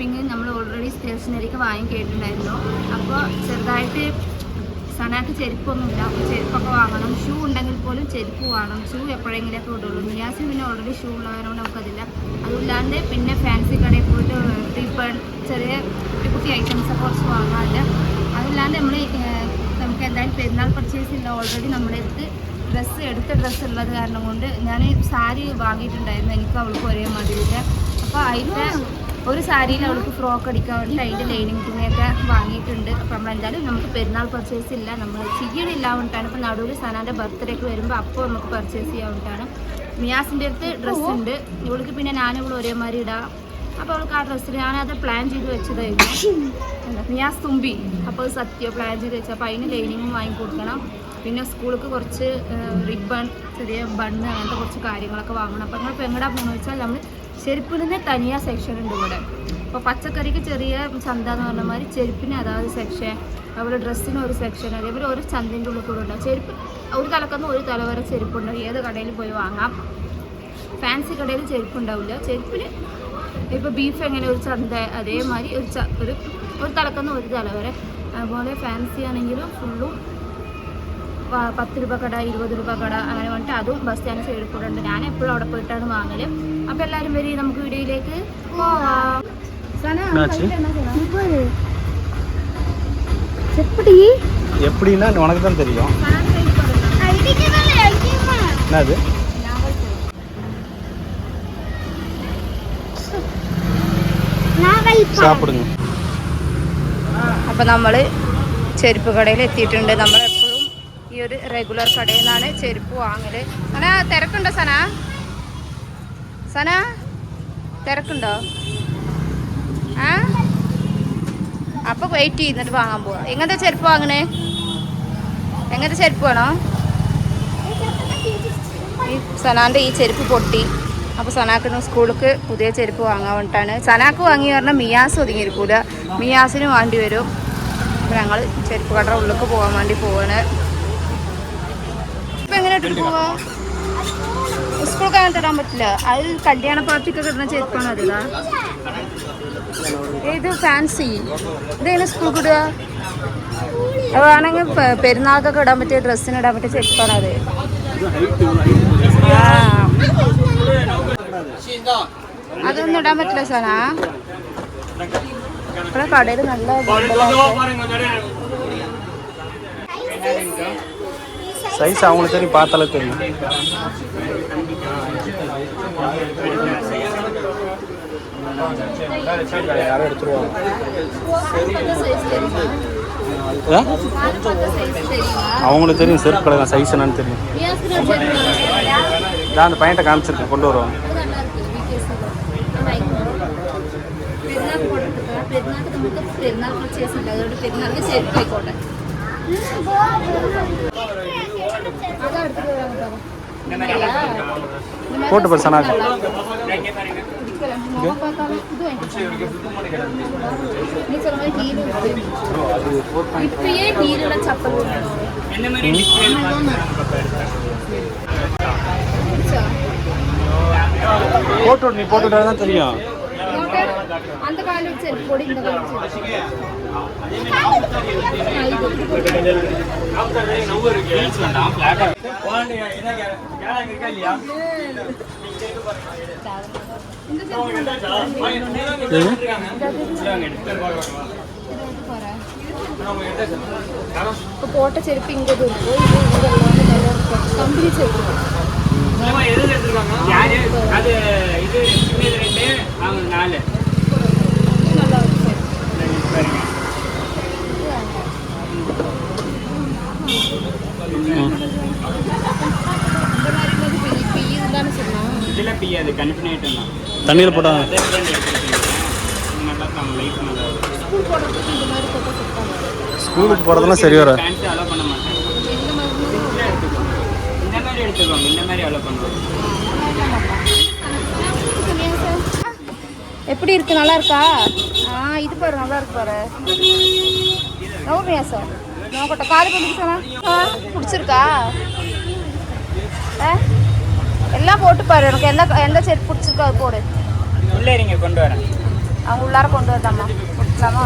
Shopping നമ്മൾ already സ്റ്റേഷനറിക്ക് വാങ്ങി കേട്ടിട്ടുണ്ടായിരുന്നു അപ്പോൾ ചെറുതായിട്ട് സനാക്ക് ചെരുപ്പൊന്നുമില്ല. അപ്പോൾ ചെരുപ്പൊക്കെ വാങ്ങണം. ഷൂ ഉണ്ടെങ്കിൽ പോലും ചെരുപ്പ് വാങ്ങണം ഷൂ എപ്പോഴെങ്കിലുമൊക്കെ ഇടുള്ളൂ. നിയാസിന് പിന്നെ ഓൾറെഡി ഷൂ ഉള്ളവരോട് നമുക്കതില്ല. അതുമില്ലാണ്ട് പിന്നെ ഫാൻസി കടയിൽ പോയിട്ട് റിബൺ ചെറിയ കുട്ടി ഐറ്റംസ് കുറച്ച് വാങ്ങാറുണ്ട്. അതില്ലാണ്ട് നമ്മൾ നമുക്ക് എന്തായാലും പെരുന്നാൾ പർച്ചേസ് ഇല്ല. ഓൾറെഡി നമ്മുടെ അടുത്ത് ഡ്രസ്സ് എടുത്ത ഡ്രസ്സ് ഉള്ളത് കാരണം കൊണ്ട് ഞാൻ സാരി വാങ്ങിയിട്ടുണ്ടായിരുന്നു. എനിക്ക് അവൾക്ക് ഒരേ മതിയില്ല അപ്പോൾ അതിന്റെ ഒരു സാരിയിൽ അവൾക്ക് ഫ്രോക്ക് അടിക്കാൻ വേണ്ടി അതിന്റെ ലൈനിങ് തുണിയൊക്കെ വാങ്ങിയിട്ടുണ്ട്. അപ്പോൾ നമ്മളെന്തായാലും നമുക്ക് പെരുന്നാൾ പർച്ചേസ് ഇല്ല. നമ്മൾ ചെയ്യണില്ല കൊണ്ടാണ് ഇപ്പോൾ നടുവിൽ സനാന്റെ ബർത്ത്ഡേക്ക് വരുമ്പോൾ അപ്പോൾ നമുക്ക് പർച്ചേസ് ചെയ്യാൻ വേണ്ടിയിട്ടാണ് മിയാസിന്റെ അടുത്ത് ഡ്രസ്സ് ഉണ്ട്. ഇവൾക്ക് പിന്നെ ഞാനും ഇവളും ഒരേമാതിരി ഇടാം. അപ്പോൾ അവൾക്ക് ആ ഡ്രസ്സിൽ ഞാനത് പ്ലാൻ ചെയ്ത് വെച്ചതായിരുന്നു. മിയാസ് തുമ്പി. അപ്പോൾ സത്യം പ്ലാൻ ചെയ്ത് വെച്ചു. അപ്പോൾ അതിന് ലൈനിങ്ങും വാങ്ങി കൊടുക്കണം. പിന്നെ സ്കൂൾക്ക് കുറച്ച് റിബൺ ചെറിയ ബണ്ണ് അങ്ങനത്തെ കുറച്ച് കാര്യങ്ങളൊക്കെ വാങ്ങണം. അപ്പോൾ നിങ്ങൾ ഇപ്പോൾ എങ്ങടാ പോകുന്നത് വെച്ചാൽ നമ്മൾ ചെരുപ്പിന് തനിയ സെക്ഷൻ ഉണ്ട് ഇവിടെ. അപ്പോൾ പച്ചക്കറിക്ക് ചെറിയ ചന്ത എന്ന് പറഞ്ഞ മാതിരി ചെരുപ്പിന് അതാത് സെക്ഷൻ അതുപോലെ ഡ്രസ്സിന് ഒരു സെക്ഷൻ അതേപോലെ ഒരു ചന്തന്റെ ഉള്ളിൽ കൂടെ ഉണ്ടാവും ചെരുപ്പ് ഒരു തലക്കന്ന് ഒരു തല വരെ ചെരുപ്പുണ്ടാവും ഏത് കടയിൽ പോയി വാങ്ങാം. ഫാൻസി കടയിൽ ചെരുപ്പുണ്ടാവില്ല. ചെരുപ്പിന് ഇപ്പോൾ ബീഫ് എങ്ങനെ ഒരു ചന്ത അതേമാതിരി ഒരു ഒരു ഒരു തലക്കന്ന് ഒരു തല വരെ. അതുപോലെ ഫാൻസി ആണെങ്കിലും ഫുള്ളും പത്ത് രൂപ കട ഇരുപത് രൂപ കട അങ്ങനെ പറഞ്ഞിട്ട് അതും ബസ് സ്റ്റാൻഡ് സൈഡിൽ കൂടെ ഉണ്ട്. ഞാൻ എപ്പോഴും അവിടെ പോയിട്ടാണ് വാങ്ങൽ. അപ്പോൾ എല്ലാവരും വരി നമുക്ക് വീഡിയോയിലേക്ക് പോവാം സന, என்னாச்சு? കയ്യിൽ എന്നാ ചെയ്യണം? எப்படி எப்படின்னா உனக்கு தான் தெரியும் സന കയ്യിൽ കൊടുക്കണം. என்னது ഞാൻ കഴിച്ചു. நாவல் சாப்பிடுங்க അപ്പോൾ നമ്മൾ ചെരുപ്പ് കടയിൽ എത്തിയിട്ടുണ്ട് നമ്മൾ എപ്പോഴും ഈ ഒരു റെഗുലർ കടയിൽ നിന്നാണ് ചെരുപ്പ് വാങ്ങല് സന തിരക്കുണ്ടോ സന സന തിരക്കുണ്ടോ? ആ? അപ്പൊ വെയിറ്റ് ചെയ്തിട്ട് വാങ്ങാൻ പോവാ. എങ്ങനത്തെ ചെരുപ്പ് വാങ്ങണേ? എങ്ങനത്തെ ചെരുപ്പ് വേണോ? ഈ സനാന്റെ ഈ ചെരുപ്പ് പൊട്ടി. അപ്പോൾ സനാക്കിന് സ്കൂളിലേക്ക് പുതിയ ചെരുപ്പ് വാങ്ങാൻ വേണ്ടിയിട്ടാണ് സനാക്ക് വാങ്ങി പറഞ്ഞാൽ മിയാസ് ഒതുങ്ങിയിരിക്കൂല. മിയാസിന് വേണ്ടി വരും. അപ്പോൾ ഞങ്ങൾ ചെരുപ്പ് കടയുടെ ഉള്ളിലേക്ക് പോകാൻ വേണ്ടി പോവാണ്. ഇപ്പം എങ്ങനെ ഇട്ടിട്ട് പോവാ? സ്കൂൾക്ക് അങ്ങനത്തെ ഇടാൻ പറ്റില്ല. കല്യാണ പാർട്ടിക്കൊക്കെ ഇടുന്ന ചെരുപ്പാണ് അതിലാ ഇത്. ഫാൻസി ഇതെങ്ങനെ സ്കൂൾക്ക് ഇടുക? അതാണെങ്കിൽ പെരുന്നാൾക്കൊക്കെ ഇടാൻ പറ്റിയ ഡ്രസ്സിന് ഇടാൻ പറ്റിയ ചെരുപ്പാണ് അത്. അതൊന്നും ഇടാൻ പറ്റില്ല സാറാ കടയിൽ നല്ല. சைஸ் அவங்களுக்கு தெரியும் பார்த்தாலே தெரியும். யாரும் எடுத்துருவாங்க அவங்களுக்கு தெரியும் செருப்பு கடை சைஸ் என்னன்னு தெரியும். நான் அந்த பையன்ட்ட காமிச்சிருக்கேன் கொண்டு வருவோம். పెరునాళ్ళకి చేసి ఉంటుంది పెరునాళ్ళకి போட்டு பாரு சனா. இப்பயே நீரோட சப்பல் என்ன போட்டு நீ போட்டுட்டா தான் தெரியும். அந்த காயிலும் சரி பொடி இந்த இப்போ போட்ட செருப்பு இங்கே இருக்கும் கம்பெனி செருப்பு. எது எடுத்துருக்காங்க? அது இது நாலு. இதில் பிய்யாது கன்ஃபின் ஐட்டம் தண்ணியில் போட்டால் நல்லா நம்ம லைஃப் நல்லா ஸ்கூலுக்கு போகிறதுலாம் சரி வர. பேண்ட் அலோ பண்ண மாட்டேன் இந்த மாதிரி எடுத்துக்கோங்க. இந்த மாதிரி அலோ பண்ணுவாங்க. எப்படி இருக்கு? நல்லா இருக்கா? ஆ இது பாரு நல்லா இருக்கு பாரு நவமியா சார் நோக்கட்ட காலு பண்ணிக்கிட்டா பிடிச்சிருக்கா ஆ? எல்லாம் போட்டு பாரு எனக்கு எந்த எந்த செருப்பு பிடிச்சிருக்கோ அது போடு உள்ளே நீங்க கொண்டு வரேன் ആ ഉള്ളാറെ കൊണ്ടുവന്നമ്മ കൊടുക്കാമോ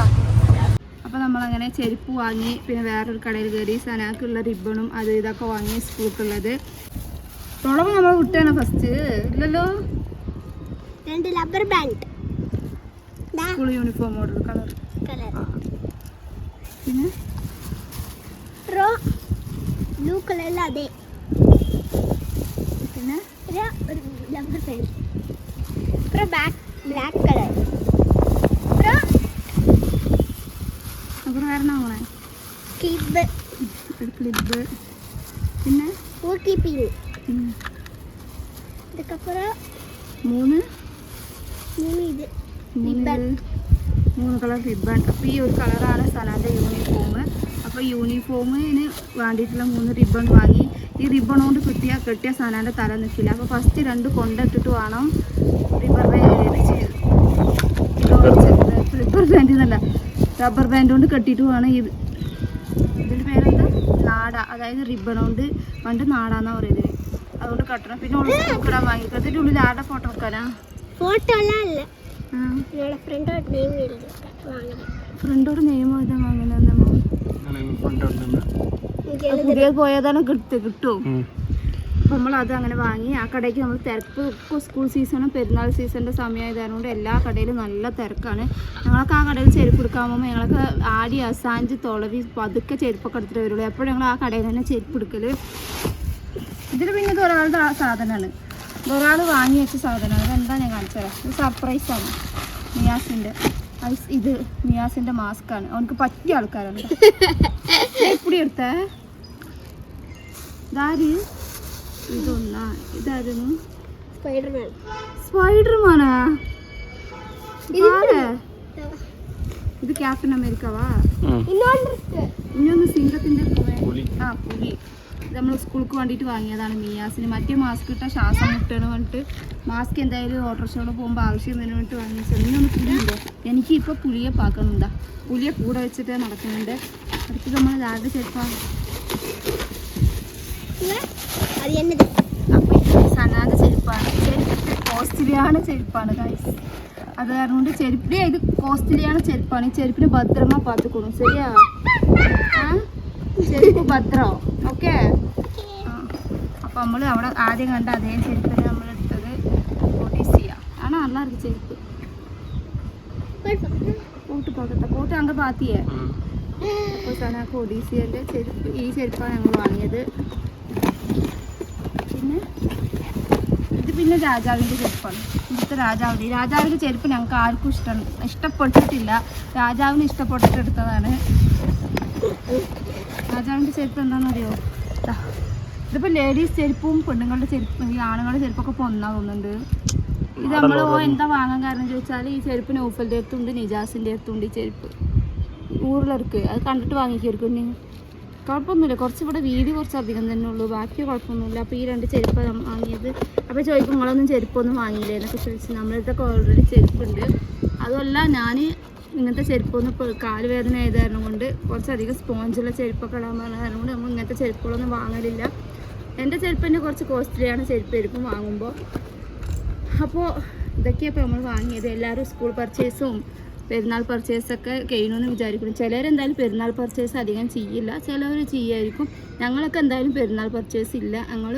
അപ്പോൾ നമ്മളങ്ങനെ ചെരുപ്പ് വാങ്ങി പിന്നെ വേറൊരു കടയിൽ കയറി സനാക്കുള്ള റിബണും അത് ഇതൊക്കെ വാങ്ങി സ്കൂൾക്കുള്ളത് തുളവ് നമ്മൾ വിട്ടാണ് ഫസ്റ്റ് ഇല്ലല്ലോ രണ്ട് rubber band school uniform order colour. പിന്നെ? ബ്ലൂ കളറിൽ അതെ. മൂന്ന് കളർ റിബൺ അപ്പോൾ ഈ ഒരു കളറാണ് സനാന്റെ യൂണിഫോം അപ്പോൾ യൂണിഫോമിന് വേണ്ടിയിട്ടുള്ള മൂന്ന് റിബൺ വാങ്ങി. ഈ റിബൺ കൊണ്ട് കിട്ടിയാൽ കെട്ടിയ സനാന്റെ തല നിൽക്കില്ല. അപ്പോൾ ഫസ്റ്റ് രണ്ട് കൊണ്ടിട്ടിട്ട് വേണം റിബർ ബാൻഡ് റിബർ ബാൻഡ് എന്നല്ല. റബ്ബർ ബാൻഡ് കൊണ്ട് കെട്ടിയിട്ട് വേണം ഈ ഇതിന്റെ പേരെന്താ? നാട. അതായത് റിബൺ കൊണ്ട് പണ്ട് നാടാന്നാണ് പറയുന്നത് അതുകൊണ്ട് കെട്ടണം. പിന്നെ ഉള്ളിൽ നോക്കിടാൻ വാങ്ങിക്കാം ഇതിന്റെ ഉള്ളിൽ ആരുടെ ഫോട്ടോ വെക്കാനാ? ഫോട്ടോ അല്ല. ഫ്രണ്ടോട് നെയിം എഴുതാൻ വാങ്ങുന്നത് പുതിയത് പോയതാണ് കിട്ടും കിട്ടും. അപ്പം നമ്മൾ അത് അങ്ങനെ വാങ്ങി. ആ കടയ്ക്ക് നമ്മൾ തിരക്ക് സ്കൂൾ സീസണും പെരുന്നാൾ സീസണിന്റെ സമയമായതുകൊണ്ട് എല്ലാ കടയിലും നല്ല തിരക്കാണ്. ഞങ്ങളൊക്കെ ആ കടയിൽ ചെരുപ്പ് എടുക്കാൻ പോകുമ്പോൾ ഞങ്ങളൊക്കെ ആടി അസാഞ്ച് തുളവി പതുക്കെ ചെരുപ്പൊക്കെ എടുത്തിട്ട് വരുള്ളൂ. എപ്പോഴും ഞങ്ങൾ ആ കടയിൽ തന്നെ ചെരുപ്പ് എടുക്കൽ ഇതിന് പിന്നെ ഒരാളുടെ ആ സാധനമാണ്. ഒരാൾ വാങ്ങി വെച്ച സാധനം. ഇതെന്താ ഞാൻ കാണിച്ചു തരാം. ഇത് സർപ്രൈസാണ് നിയാസിന്റെ ഇത് നിയാസിന്റെ ആണ്. അവനക്ക് പറ്റിയ ആൾക്കാരാണ് എപ്പിടി എടുത്ത. ഇതാര്? ഇതൊന്നാ? ഇതായിരുന്നു സ്പൈഡർമാൻ സ്പൈഡർമാനാ ഇത് ക്യാപ്റ്റൻ അമേരിക്കവാ ഇന്നൊന്ന് സിംഗത്തിന്റെ ആ പുലി. നമ്മൾ സ്കൂൾക്ക് വേണ്ടിയിട്ട് വാങ്ങിയതാണ് മിയാസിന്. മറ്റേ മാസ്ക് ഇട്ട ശ്വാസം മുട്ടണ പറഞ്ഞിട്ട് മാസ്ക് എന്തായാലും ഓട്ടോറിക്ഷകൾ പോകുമ്പോൾ ആവശ്യം വരുന്ന വേണ്ടി വാങ്ങിച്ചു പുലിയുണ്ടോ എനിക്ക് ഇപ്പോൾ പുലിയെ പാക്കണുണ്ടാ പുലിയെ കൂടെ വെച്ചിട്ട് നടക്കുന്നുണ്ട്. അടുത്ത് നമ്മൾ രാവിലെ ചേർക്കാം ാണ് ചെരുപ്പാണ്. അത് കാരണം ചെരുപ്പിനെ ഇത് കോസ്റ്റ്ലിയാണ് ചെരുപ്പാണ്. ഈ ചെരുപ്പിന് ഭദ്രമാ പാത്തുക്കൊള്ളും ശരിയാ? ചെരുപ്പ് ഭദ്രമാവും ഓക്കെ? അപ്പോൾ നമ്മൾ അവിടെ ആദ്യം കണ്ട അതേ ചെരുപ്പ് നമ്മൾ എടുത്തത് ഒഡീസിയ ആണ്? നല്ല ചെരുപ്പ്. കൂട്ട് പോകട്ടെ. കൂട്ട് അങ്ങ് പാത്തിയേ. ഒഡീസിയുടെ ചെരുപ്പ് ഈ ചെരുപ്പാണ് ഞങ്ങൾ വാങ്ങിയത്. പിന്നെ? ഇത് പിന്നെ രാജാവിന്റെ ചെരുപ്പാണ്. ഇവിടുത്തെ രാജാവിന്റെ രാജാവിന്റെ ചെരുപ്പ് ഞങ്ങൾക്ക് ആർക്കും ഇഷ്ടം ഇഷ്ടപ്പെട്ടിട്ടില്ല. രാജാവിന് ഇഷ്ടപ്പെട്ടിട്ടെടുത്തതാണ്. രാജാവിന്റെ ചെരുപ്പ് എന്താണെന്നറിയോ? ദാ, ഇതിപ്പോൾ ലേഡീസ് ചെരുപ്പും പെണ്ണുങ്ങളുടെ ചെരുപ്പ് ഈ ആണുങ്ങളുടെ ചെരുപ്പൊക്കെ പൊന്നാ ഒന്നാ തോന്നുന്നുണ്ട്. ഇത് നമ്മൾ എന്താ വാങ്ങാൻ കാരണം ചോദിച്ചാൽ ഈ ചെരുപ്പ് നൗഫലിന്റെ അടുത്തുണ്ട് നിജാസിന്റെ അടുത്തുണ്ട് ഈ ചെരുപ്പ്. ഊറിലെടുക്ക് അത് കണ്ടിട്ട് വാങ്ങിക്കായിരിക്കും ഇനി കുഴപ്പമൊന്നുമില്ല. കുറച്ച് ഇവിടെ വീതി കുറച്ച് അധികം തന്നെ ഉള്ളൂ. ബാക്കി കുഴപ്പമൊന്നുമില്ല. അപ്പോൾ ഈ രണ്ട് ചെരുപ്പ് വാങ്ങിയത്. അപ്പോൾ ചോദിക്കും നിങ്ങളൊന്നും ചെരുപ്പൊന്നും വാങ്ങിയില്ലേ? എന്നൊക്കെ ചോദിച്ചു നമ്മളടുത്തൊക്കെ ഓൾറെഡി ചെരുപ്പുണ്ട്. അതുമല്ല ഞാൻ ഇങ്ങനത്തെ ചെരുപ്പൊന്നും കാൽ വേദന കൊണ്ട് കുറച്ചധികം സ്പോഞ്ചുള്ള ചെരുപ്പൊക്കെ ഇടാൻ പറഞ്ഞ കൊണ്ട് നമ്മൾ ഇങ്ങനത്തെ ചെരുപ്പുകളൊന്നും വാങ്ങലില്ല. എന്റെ ചെരുപ്പ് തന്നെ കുറച്ച് കോസ്റ്റ്ലിയാണ് ചെരുപ്പ് ചെരുപ്പ് വാങ്ങുമ്പോൾ അപ്പോൾ ഇതൊക്കെയാണ് ഇപ്പോൾ നമ്മൾ വാങ്ങിയത്. എല്ലാവരും സ്കൂൾ പർച്ചേസും പെരുന്നാൾ പർച്ചേസൊക്കെ കഴിയണമെന്ന് വിചാരിക്കുന്നു. ചിലരെന്തായാലും പെരുന്നാൾ പർച്ചേസ് അധികം ചെയ്യില്ല. ചിലവർ ചെയ്യായിരിക്കും. ഞങ്ങളൊക്കെ എന്തായാലും പെരുന്നാൾ പർച്ചേസ് ഇല്ല. ഞങ്ങൾ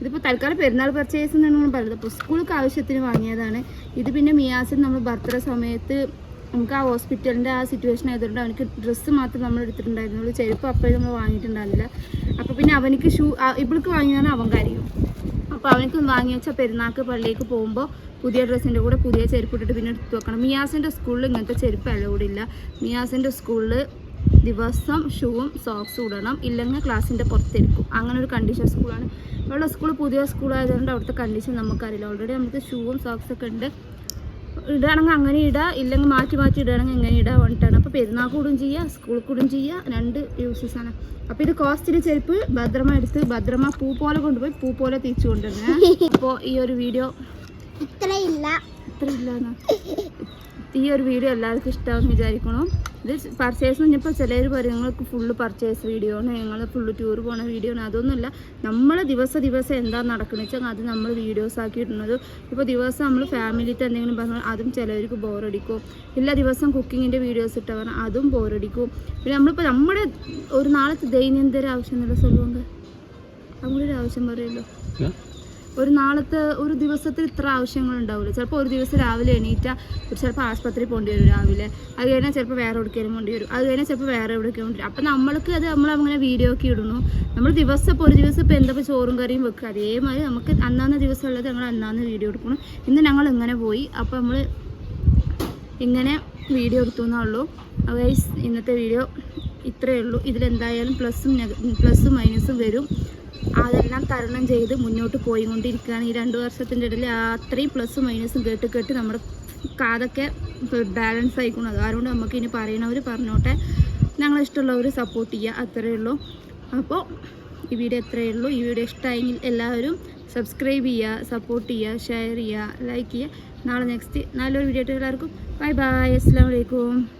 ഇതിപ്പോൾ തൽക്കാലം പെരുന്നാൾ പർച്ചേസ് എന്നാണ് പറയുന്നത് അപ്പോൾ സ്കൂൾക്ക് ആവശ്യത്തിന് വാങ്ങിയതാണ്. ഇത് പിന്നെ മിയാസിൽ നമ്മൾ ബർത്ത്ഡേ സമയത്ത് നമുക്ക് ആ ഹോസ്പിറ്റലിന്റെ ആ സിറ്റുവേഷൻ ആയതുകൊണ്ട് അവനക്ക് ഡ്രസ്സ് മാത്രം നമ്മൾ എടുത്തിട്ടുണ്ടായിരുന്നുള്ളൂ ചെരുപ്പ് അപ്പോഴും നമ്മൾ വാങ്ങിയിട്ടുണ്ടായിരുന്നില്ല. അപ്പോൾ പിന്നെ അവനിക്ക് ഷൂ ഇവൾക്ക് വാങ്ങിയതാണ് അവൻ കാര്യം. അപ്പോൾ അവനക്ക് വാങ്ങി വെച്ചാൽ പെരുന്നാൾക്ക് പള്ളിയിലേക്ക് പോകുമ്പോൾ പുതിയ ഡ്രസ്സിന്റെ കൂടെ പുതിയ ചെരുപ്പ് ഇട്ടിട്ട് പിന്നെ എടുത്ത് വെക്കണം. മിയാസിന്റെ സ്കൂളിൽ ഇങ്ങനത്തെ ചെരുപ്പ് അലൗഡ് ഇല്ല. മിയാസിന്റെ സ്കൂളിൽ ദിവസം ഷൂവും സോക്സും ഇടണം. ഇല്ലെങ്കിൽ ക്ലാസ്സിന്റെ പുറത്തിരിക്കും അങ്ങനെ ഒരു കണ്ടീഷൻ സ്കൂളാണ് ഇവിടെ സ്കൂൾ പുതിയ സ്കൂളായതുകൊണ്ട് അവിടുത്തെ കണ്ടീഷൻ നമുക്കറിയില്ല. ഓൾറെഡി നമുക്ക് ഷൂവും സോക്സൊക്കെ ഉണ്ട്. ഇടുകയാണെങ്കിൽ അങ്ങനെ ഇടുക ഇല്ലെങ്കിൽ മാറ്റി മാറ്റി ഇടുകയാണെങ്കിൽ ഇങ്ങനെ ഇടുക വേണ്ടിട്ടാണ് അപ്പോൾ പെരുന്നാൾ കൂടും ചെയ്യുക സ്കൂൾ കൂടും ചെയ്യുക രണ്ട് യൂസസാണ് അപ്പോൾ ഇത് കോസ്റ്റിന് ചെരുപ്പ് ഭദ്രമ എടുത്ത് ഭദ്രമ പൂ പോലെ കൊണ്ടുപോയി പൂ പോലെ തിരിച്ചു കൊണ്ടുവരുന്നത് അപ്പോൾ ഈ ഒരു വീഡിയോ ഇത്രയില്ല. ഇത്രയില്ല ഈ ഒരു വീഡിയോ എല്ലാവർക്കും ഇഷ്ടമാണെന്ന് വിചാരിക്കണം. ഇത് പർച്ചേസ് കഴിഞ്ഞപ്പോൾ ചിലർ പറയും നിങ്ങൾക്ക് ഫുള്ള് പർച്ചേസ് വീഡിയോ ആണ് ഞങ്ങൾ ഫുള്ള് ടൂർ പോണ വീഡിയോ ആണ് അതൊന്നുമല്ല നമ്മൾ ദിവസം ദിവസം എന്താ നടക്കുന്നത് വെച്ചാൽ അത് നമ്മൾ വീഡിയോസ് ആക്കി ഇടുന്നത്. ഇപ്പോൾ ദിവസം നമ്മൾ ഫാമിലിയിട്ട് എന്തെങ്കിലും പറഞ്ഞാൽ അതും ചിലവർക്ക് ബോറടിക്കും എല്ലാ ദിവസം കുക്കിങ്ങിന്റെ വീഡിയോസ് ഇട്ടവർ അതും ബോറടിക്കും പിന്നെ നമ്മളിപ്പോൾ നമ്മുടെ ഒരു നാളത്തെ ദൈനംദിന ആവശ്യം എന്നുള്ള സ്ഥലമുണ്ട് അങ്ങനെ ഒരു ആവശ്യം പറയുമല്ലോ ഒരു നാളത്തെ ഒരു ദിവസത്തിൽ ഇത്ര ആവശ്യങ്ങളുണ്ടാവില്ല ചിലപ്പോൾ ഒരു ദിവസം രാവിലെ എണീറ്റാൽ ചിലപ്പോൾ ആശുപത്രി പോകേണ്ടി വരും രാവിലെ. അത് കഴിഞ്ഞാൽ ചിലപ്പോൾ വേറെ എവിടേക്കും പോകേണ്ടി വരും. അത് കഴിഞ്ഞാൽ ചിലപ്പോൾ വേറെ എവിടേക്കും പോകേണ്ടി വരും. അപ്പം നമ്മൾക്ക് അത് നമ്മൾ അങ്ങനെ വീഡിയോ ഒക്കെ ഇടുന്നു. നമ്മൾ ദിവസം ഇപ്പോൾ ഒരു ദിവസം ഇപ്പോൾ എന്തൊക്കെ ചോറും കറിയും വെക്കുക. അതേമാതിരി നമുക്ക് അന്നാന്ന ദിവസം ഉള്ളത് ഞങ്ങൾ അന്നാന്ന് വീഡിയോ എടുക്കണം. ഇന്ന് ഞങ്ങൾ ഇങ്ങനെ പോയി. അപ്പോൾ നമ്മൾ ഇങ്ങനെ വീഡിയോ എടുത്തു എന്നേ ഉള്ളൂ ഗൈസ് ഇന്നത്തെ വീഡിയോ ഇത്രയേ ഉള്ളൂ. ഇതിലെന്തായാലും പ്ലസ്സും പ്ലസും മൈനസും വരും. അതെല്ലാം തരണം ചെയ്ത് മുന്നോട്ട് പോയിക്കൊണ്ടിരിക്കുകയാണ്. ഈ രണ്ട് വർഷത്തിന്റെ ഇടയിൽ അത്രയും പ്ലസ്സും മൈനസും കേട്ട് കേട്ട് നമ്മുടെ കാതൊക്കെ ബാലൻസ് ആയിക്കണം അത് അതുകൊണ്ട് നമുക്ക് ഇനി പറയണവർ പറഞ്ഞോട്ടെ. ഞങ്ങളിഷ്ടമുള്ളവർ സപ്പോർട്ട് ചെയ്യുക. അത്രയേ ഉള്ളൂ. അപ്പോൾ ഈ വീഡിയോ എത്രയേ ഉള്ളൂ. ഈ വീഡിയോ ഇഷ്ടമായെങ്കിൽ എല്ലാവരും സബ്സ്ക്രൈബ് ചെയ്യുക സപ്പോർട്ട് ചെയ്യുക ഷെയർ ചെയ്യുക ലൈക്ക് ചെയ്യുക. നാളെ നെക്സ്റ്റ് നല്ലൊരു വീഡിയോ ആയിട്ട് എല്ലാവർക്കും. ബൈ ബൈ അസ്സാം വലൈക്കും